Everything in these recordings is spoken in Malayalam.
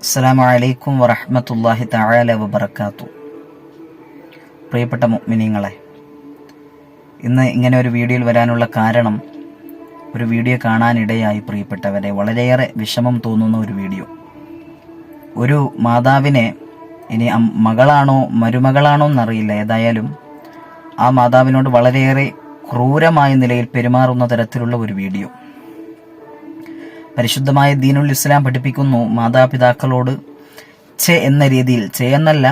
അസ്സാം വലൈക്കും വറഹമത്തല്ലാഹി തആല വബർക്കാത്തു പ്രിയപ്പെട്ട മുഅ്മിനീങ്ങളെ ഇന്ന് ഇങ്ങനെ ഒരു വീഡിയോയിൽ വരാനുള്ള കാരണം ഒരു വീഡിയോ കാണാനിടയായി പ്രിയപ്പെട്ടവരെ വളരെയേറെ വിഷമം തോന്നുന്ന ഒരു വീഡിയോ. ഒരു മാതാവിനെ ഇനി മകളാണോ മരുമകളാണോ എന്നറിയില്ല. ഏതായാലും ആ മാതാവിനോട് വളരെയേറെ ക്രൂരമായ നിലയിൽ പെരുമാറുന്ന തരത്തിലുള്ള ഒരു വീഡിയോ. പരിശുദ്ധമായ ദീനുൽ ഇസ്ലാം പഠിപ്പിക്കുന്നു മാതാപിതാക്കളോട് ചെ എന്ന രീതിയിൽ. ചെ എന്നല്ല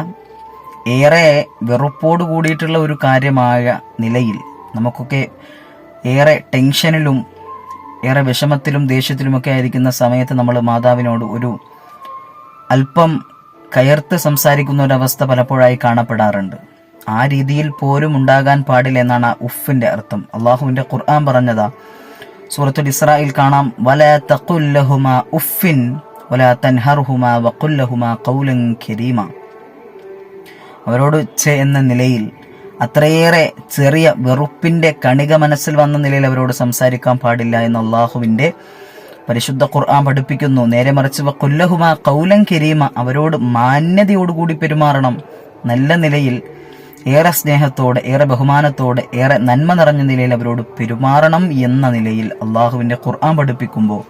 ഏറെ വെറുപ്പോട് കൂടിയിട്ടുള്ള ഒരു കാര്യമായ നിലയിൽ. നമുക്കൊക്കെ ഏറെ ടെൻഷനിലും ഏറെ വിഷമത്തിലും ദേഷ്യത്തിലുമൊക്കെ ആയിരിക്കുന്ന സമയത്ത് നമ്മൾ മാതാവിനോട് ഒരു അല്പം കയർത്ത് സംസാരിക്കുന്ന ഒരവസ്ഥ പലപ്പോഴായി കാണപ്പെടാറുണ്ട്. ആ രീതിയിൽ പോലും ഉണ്ടാകാൻ പാടില്ല എന്നാണ് ഉഫിന്റെ അർത്ഥം. അള്ളാഹുവിന്റെ ഖുർആൻ പറഞ്ഞതാ സൂറത്തുൽ ഇസ്രായിൽ കാണാം വല തഖുല്ലഹുമ ഉഫിൻ വല തൻഹർഹുമ വഖുല്ലഹുമ ഖൗലൻ കരീമ. അവരോട് ചെ എന്ന നിലയിൽ അത്രയേറെ ചെറിയ വെറുപ്പിന്റെ കണിക മനസ്സിൽ വന്ന നിലയിൽ അവരോട് സംസാരിക്കാൻ പാടില്ല എന്ന് അള്ളാഹുവിന്റെ പരിശുദ്ധ ഖുർആൻ പഠിപ്പിക്കുന്നു. നേരെ മറിച്ച് കൊല്ലഹുമ കൗലം കരീമ അവരോട് മാന്യതയോടുകൂടി പെരുമാറണം. നല്ല നിലയിൽ ഏറെ സ്നേഹത്തോടെ ഏറെ ബഹുമാനത്തോടെ ഏറെ നന്മ നിറഞ്ഞ നിലയിൽ അവരോട് പെരുമാറണം എന്ന നിലയിൽ അള്ളാഹുവിന്റെ ഖുർആൻ പഠിപ്പിക്കുമ്പോൾ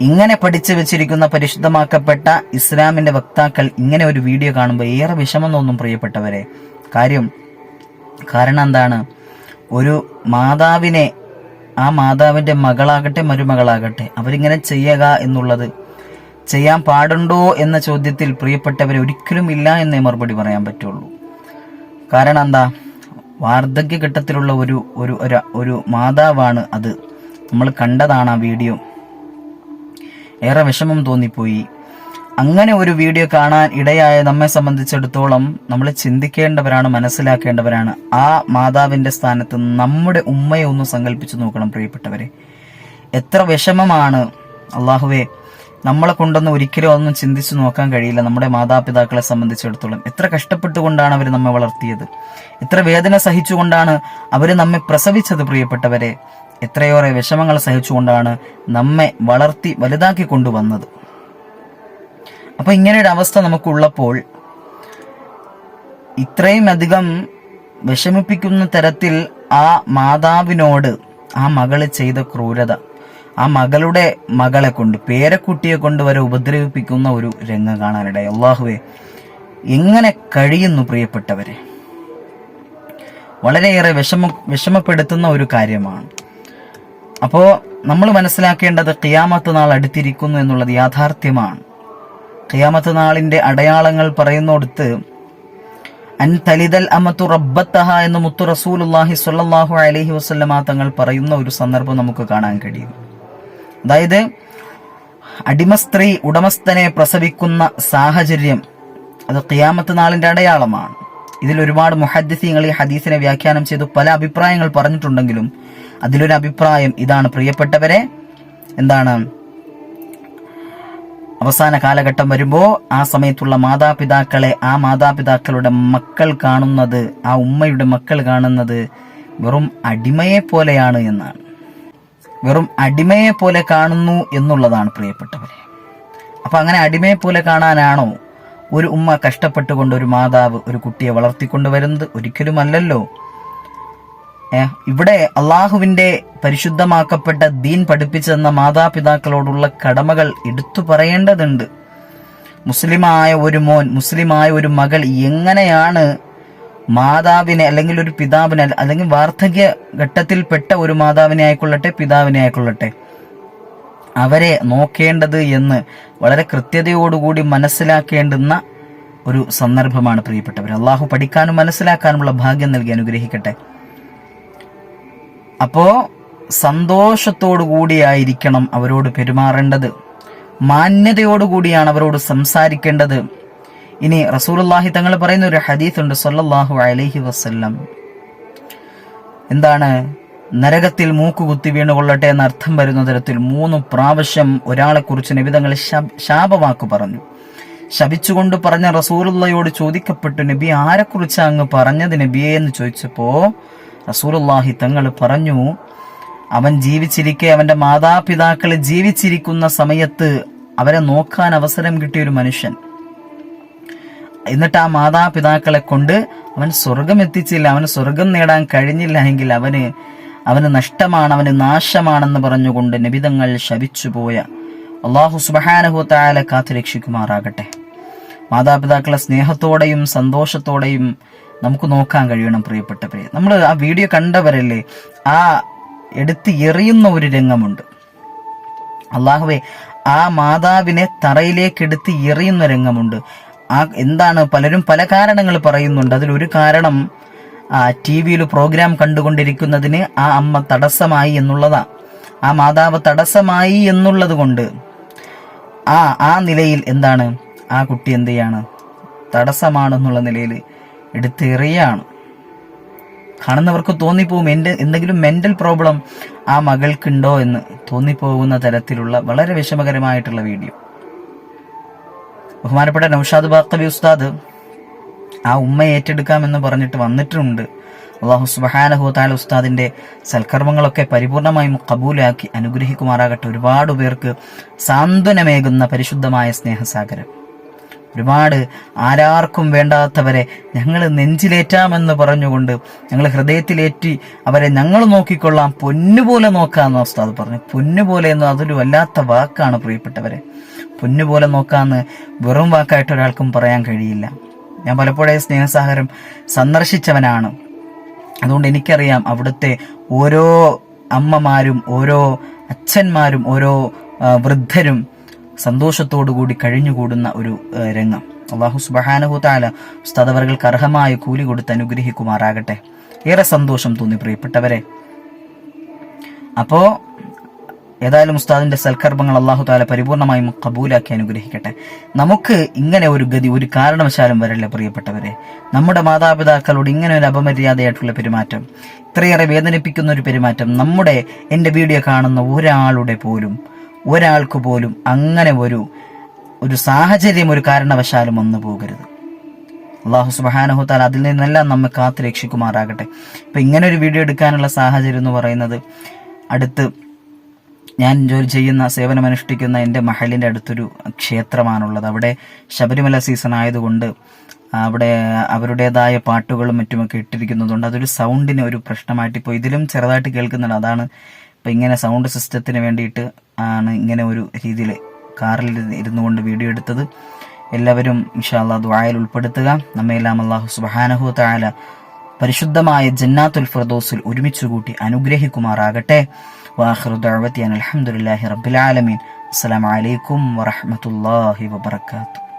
ഇങ്ങനെ പഠിച്ചു വെച്ചിരിക്കുന്ന പരിശുദ്ധമാക്കപ്പെട്ട ഇസ്ലാമിന്റെ വക്താക്കൾ ഇങ്ങനെ ഒരു വീഡിയോ കാണുമ്പോൾ ഏറെ വിഷമം തോന്നും പ്രിയപ്പെട്ടവരെ. കാര്യം കാരണം എന്താണ്? ഒരു മാതാവിനെ ആ മാതാവിന്റെ മകളാകട്ടെ മരുമകളാകട്ടെ അവരിങ്ങനെ ചെയ്യുക എന്നുള്ളത് ചെയ്യാൻ പാടുണ്ടോ എന്ന ചോദ്യത്തിൽ പ്രിയപ്പെട്ടവരെ ഒരിക്കലും ഇല്ല എന്നേ മറുപടി പറയാൻ പറ്റുള്ളൂ. കാരണം എന്താ? വാർദ്ധക്യഘട്ടത്തിലുള്ള ഒരു ഒരു ഒരു- ഒരു മാതാവാണ് അത്. നമ്മൾ കണ്ടതാണ് ആ വീഡിയോ. ഏറെ വിഷമം തോന്നിപ്പോയി. അങ്ങനെ ഒരു വീഡിയോ കാണാൻ ഇടയായ നമ്മെ സംബന്ധിച്ചിടത്തോളം നമ്മൾ ചിന്തിക്കേണ്ടവരാണ് മനസ്സിലാക്കേണ്ടവരാണ്. ആ മാതാവിന്റെ സ്ഥാനത്ത് നമ്മുടെ ഉമ്മയെ ഒന്ന് സങ്കല്പിച്ചു നോക്കണം പ്രിയപ്പെട്ടവരെ. എത്ര വിഷമമാണ് അള്ളാഹുവെ. നമ്മളെ കൊണ്ടൊന്നും ഒരിക്കലും ഒന്നും ചിന്തിച്ചു നോക്കാൻ കഴിയില്ല. നമ്മുടെ മാതാപിതാക്കളെ സംബന്ധിച്ചിടത്തോളം. എത്ര കഷ്ടപ്പെട്ടുകൊണ്ടാണ് അവർ നമ്മെ വളർത്തിയത്? എത്ര വേദന സഹിച്ചുകൊണ്ടാണ് അവർ നമ്മെ പ്രസവിച്ചത് പ്രിയപ്പെട്ടവരെ? എത്രയേറെ വിഷമങ്ങൾ സഹിച്ചുകൊണ്ടാണ് നമ്മെ വളർത്തി വലുതാക്കി കൊണ്ടുവന്നത്? അപ്പൊ ഇങ്ങനെയൊരു അവസ്ഥ നമുക്കുള്ളപ്പോൾ ഇത്രയും അധികം വിഷമിപ്പിക്കുന്ന തരത്തിൽ ആ മാതാവിനോട് ആ മകൾ ചെയ്ത ക്രൂരത ആ മകളുടെ മകളെ കൊണ്ട് പേരക്കുട്ടിയെ കൊണ്ട് വരെ ഉപദ്രവിപ്പിക്കുന്ന ഒരു രംഗം കാണാനിടയായി. അള്ളാഹുവെ എങ്ങനെ കഴിയുന്നു പ്രിയപ്പെട്ടവരെ? വളരെയേറെ വിഷമ വിഷമപ്പെടുത്തുന്ന ഒരു കാര്യമാണ്. അപ്പോൾ നമ്മൾ മനസ്സിലാക്കേണ്ടത് ഖിയാമത്ത് നാൾ അടുത്തിരിക്കുന്നു എന്നുള്ളത് യാഥാർത്ഥ്യമാണ്. ഖിയാമത്ത് നാളിന്റെ അടയാളങ്ങൾ പറയുന്നിടത്ത് അൻ തലിദൽ അമത്തു റബ്ബത്തഹ എന്ന് മുത്തു റസൂലുല്ലാഹി സ്വല്ലല്ലാഹു അലൈഹി വസല്ലമ തങ്ങൾ പറയുന്ന ഒരു സന്ദർഭം നമുക്ക് കാണാൻ കഴിയും. അതായത് അടിമ സ്ത്രീ ഉടമസ്ഥനെ പ്രസവിക്കുന്ന സാഹചര്യം അത് ഖിയാമത്ത് നാളിന്റെ അടയാളമാണ്. ഇതിൽ ഒരുപാട് മുഹദ്ദിസീങ്ങൾ ഈ ഹദീസിനെ വ്യാഖ്യാനം ചെയ്തു. പല അഭിപ്രായങ്ങൾ പറഞ്ഞിട്ടുണ്ടെങ്കിലും അതിലൊരു അഭിപ്രായം ഇതാണ്. പ്രിയപ്പെട്ടവരെ എന്താണ്? അവസാന കാലഘട്ടം വരുമ്പോൾ ആ സമയത്തുള്ള മാതാപിതാക്കളെ ആ മാതാപിതാക്കളുടെ മക്കൾ കാണുന്നത് ആ ഉമ്മയുടെ മക്കൾ കാണുന്നത് വെറും അടിമയെ പോലെയാണ് എന്നാണ്. വെറും അടിമയെ പോലെ കാണുന്നു എന്നുള്ളതാണ് പ്രിയപ്പെട്ടവരെ. അപ്പൊ അങ്ങനെ അടിമയെ പോലെ കാണാനാണോ ഒരു ഉമ്മ കഷ്ടപ്പെട്ടുകൊണ്ട് ഒരു മാതാവ് ഒരു കുട്ടിയെ വളർത്തിക്കൊണ്ട് വരുന്നത്? ഒരിക്കലുമല്ലല്ലോ. ഇവിടെ അള്ളാഹുവിന്റെ പരിശുദ്ധമാക്കപ്പെട്ട ദീൻ പഠിപ്പിച്ചെന്ന മാതാപിതാക്കളോടുള്ള കടമകൾ എടുത്തു പറയേണ്ടതുണ്ട്. മുസ്ലിമായ ഒരു മോൻ മുസ്ലിമായ ഒരു മകൾ എങ്ങനെയാണ് മാതാവിനെ അല്ലെങ്കിൽ ഒരു പിതാവിനെ അല്ലെങ്കിൽ വാർദ്ധക്യ ഘട്ടത്തിൽപ്പെട്ട ഒരു മാതാവിനെ ആയിക്കൊള്ളട്ടെ പിതാവിനെ ആയിക്കൊള്ളട്ടെ. അവരെ നോക്കേണ്ടത് എന്ന് വളരെ കൃത്യതയോടുകൂടി മനസ്സിലാക്കേണ്ടുന്ന ഒരു സന്ദർഭമാണ് പ്രിയപ്പെട്ടവർ അള്ളാഹു പഠിക്കാനും മനസ്സിലാക്കാനുമുള്ള ഭാഗ്യം നൽകി അനുഗ്രഹിക്കട്ടെ. അപ്പോ സന്തോഷത്തോടു കൂടിയായിരിക്കണം അവരോട് പെരുമാറേണ്ടത്. മാന്യതയോടുകൂടിയാണ് അവരോട് സംസാരിക്കേണ്ടത്. ഇനി റസൂലുള്ളാഹി തങ്ങൾ പറയുന്ന ഒരു ഹദീസ് ഉണ്ട് സല്ലല്ലാഹു അലൈഹി വസ്ല്ലം. എന്താണ്? നരകത്തിൽ മൂക്കുകുത്തി വീണുകൊള്ളട്ടെ എന്ന അർത്ഥം വരുന്ന തരത്തിൽ മൂന്ന് പ്രാവശ്യം ഒരാളെ കുറിച്ച് നിബിതങ്ങൾ ശാപവാക്ക് പറഞ്ഞു. ശപിച്ചുകൊണ്ട് പറഞ്ഞ റസൂലുള്ളയോട് ചോദിക്കപ്പെട്ടു നബി ആരെക്കുറിച്ച് അങ്ങ് പറഞ്ഞത് നബിയെ? എന്ന് ചോദിച്ചപ്പോ റസൂലുള്ളാഹി തങ്ങൾ പറഞ്ഞു അവൻ ജീവിച്ചിരിക്കെ അവന്റെ മാതാപിതാക്കൾ ജീവിച്ചിരിക്കുന്ന സമയത്ത് അവരെ നോക്കാൻ അവസരം കിട്ടിയ ഒരു മനുഷ്യൻ. എന്നിട്ട് ആ മാതാപിതാക്കളെ കൊണ്ട് അവൻ സ്വർഗം എത്തിച്ചില്ല. അവന് സ്വർഗം നേടാൻ കഴിഞ്ഞില്ല എങ്കിൽ അവന് അവന് നഷ്ടമാണ് അവന് നാശമാണെന്ന് പറഞ്ഞുകൊണ്ട് നബിതങ്ങൾ ശപിച്ചുപോയ അള്ളാഹു സുബഹാനഹുത്തായാലെ കാത്തു രക്ഷിക്കുമാറാകട്ടെ. മാതാപിതാക്കളെ സ്നേഹത്തോടെയും സന്തോഷത്തോടെയും നമുക്ക് നോക്കാൻ കഴിയണം പ്രിയപ്പെട്ടവരെ. നമ്മൾ ആ വീഡിയോ കണ്ടവരല്ലേ ആ എടുത്ത് എറിയുന്ന ഒരു രംഗമുണ്ട്. അള്ളാഹുവെ ആ മാതാവിനെ തറയിലേക്ക് എടുത്ത് എറിയുന്ന രംഗമുണ്ട്. ആ എന്താണ്? പലരും പല കാരണങ്ങൾ പറയുന്നുണ്ട്. അതിലൊരു കാരണം ടി വിയിൽ പ്രോഗ്രാം കണ്ടുകൊണ്ടിരിക്കുന്നതിന് ആ അമ്മ തടസ്സമായി എന്നുള്ളതാ. ആ മാതാവ് തടസ്സമായി എന്നുള്ളത് കൊണ്ട് ആ ആ നിലയിൽ എന്താണ്? ആ കുട്ടി എന്ത് ചെയ്യാണ്? തടസ്സമാണെന്നുള്ള നിലയിൽ എടുത്തെറിയാണ്. കാണുന്നവർക്ക് തോന്നിപ്പോവും എന്റെ എന്തെങ്കിലും മെന്റൽ പ്രോബ്ലം ആ മകൾക്കുണ്ടോ എന്ന് തോന്നിപ്പോകുന്ന തരത്തിലുള്ള വളരെ വിഷമകരമായിട്ടുള്ള വീഡിയോ. ബഹുമാനപ്പെട്ട നൌഷാദ് ബാക്കബി ഉസ്താദ് ആ ഉമ്മ ഏറ്റെടുക്കാം എന്ന് പറഞ്ഞിട്ട് വന്നിട്ടുണ്ട്. അള്ളാഹു സുബഹാനഹു താല ഉസ്താദിന്റെ സൽക്കർമ്മങ്ങളൊക്കെ പരിപൂർണമായും കബൂലാക്കി അനുഗ്രഹിക്കുമാറാകട്ടെ. ഒരുപാട് പേർക്ക് സാന്ത്വനമേകുന്ന പരിശുദ്ധമായ സ്നേഹസാഗരം. ഒരുപാട് ആരാർക്കും വേണ്ടാത്തവരെ ഞങ്ങൾ നെഞ്ചിലേറ്റാമെന്ന് പറഞ്ഞുകൊണ്ട് ഞങ്ങൾ ഹൃദയത്തിലേറ്റി അവരെ ഞങ്ങൾ നോക്കിക്കൊള്ളാം പൊന്നുപോലെ നോക്കാമെന്ന് ഉസ്താദ് പറഞ്ഞു പൊന്നുപോലെ എന്ന് അതൊരു വല്ലാത്ത വാക്കാണ് പ്രിയപ്പെട്ടവരെ. പൊന്നുപോലെ നോക്കാന്ന് വെറും വാക്കായിട്ട് ഒരാൾക്കും പറയാൻ കഴിയില്ല. ഞാൻ പലപ്പോഴും സ്നേഹസാഗരം സന്ദർശിച്ചവനാണ്. അതുകൊണ്ട് എനിക്കറിയാം അവിടുത്തെ ഓരോ അമ്മമാരും ഓരോ അച്ഛന്മാരും ഓരോ വൃദ്ധരും സന്തോഷത്തോടു കൂടി കഴിഞ്ഞുകൂടുന്ന ഒരു രംഗം. അള്ളാഹു താല ഉസ്താദവർക്ക് അർഹമായ കൂലി കൊടുത്ത് അനുഗ്രഹിക്കുമാറാകട്ടെ. ഏറെ സന്തോഷം തോന്നി പ്രിയപ്പെട്ടവരെ. അപ്പോ ഏതായാലും ഉസ്താദിന്റെ സൽക്കർമ്മങ്ങൾ അള്ളാഹു താല പരിപൂർണമായും കബൂലാക്കി അനുഗ്രഹിക്കട്ടെ. നമുക്ക് ഇങ്ങനെ ഒരു ഗതി ഒരു കാരണവശാലും വരല്ലേ പ്രിയപ്പെട്ടവരെ. നമ്മുടെ മാതാപിതാക്കളോട് ഇങ്ങനെ ഒരു അപമര്യാദയായിട്ടുള്ള പെരുമാറ്റം ഇത്രയേറെ വേദനിപ്പിക്കുന്ന ഒരു പെരുമാറ്റം നമ്മുടെ എന്റെ വീഡിയോ കാണുന്ന ഒരാളുടെ പോലും ഒരാൾക്ക് പോലും അങ്ങനെ ഒരു ഒരു സാഹചര്യം ഒരു കാരണവശാലും വന്നു പോകരുത്. അള്ളാഹു സുബാനഹു താല അതിൽ നിന്നെല്ലാം നമ്മെ കാത്തു രക്ഷിക്കുമാറാകട്ടെ. ഇപ്പൊ ഇങ്ങനെ ഒരു വീഡിയോ എടുക്കാനുള്ള സാഹചര്യം എന്ന് പറയുന്നത് അടുത്ത് ഞാൻ ജോലി ചെയ്യുന്ന സേവനമനുഷ്ഠിക്കുന്ന എന്റെ മഹലിന്റെ അടുത്തൊരു ക്ഷേത്രമാണുള്ളത്. അവിടെ ശബരിമല സീസൺ ആയതുകൊണ്ട് അവിടെ അവരുടേതായ പാട്ടുകളും മറ്റുമൊക്കെ ഇട്ടിരിക്കുന്നതുകൊണ്ട് അതൊരു സൗണ്ടിന് ഒരു പ്രശ്നമായിട്ട് ഇപ്പോൾ ഇതിലും ചെറുതായിട്ട് കേൾക്കുന്നുണ്ട്. അതാണ് ഇപ്പം ഇങ്ങനെ സൗണ്ട് സിസ്റ്റത്തിന് വേണ്ടിയിട്ട് ആണ് ഇങ്ങനെ ഒരു രീതിയിൽ കാറിൽ ഇരുന്നു കൊണ്ട് വീഡിയോ എടുത്തത്. എല്ലാവരും ഇൻഷാല്ലാ ദുആയിൽ ഉൾപ്പെടുത്തുക. നമ്മയെല്ലാം അള്ളാഹു സുബാനഹു താല പരിശുദ്ധമായ ജന്നാത്തുൽ ഫിർദോസിൽ ഒരുമിച്ച് وآخر دعوتي أن الحمد لله رب العالمين. السلام عليكم ورحمة الله وبركاته.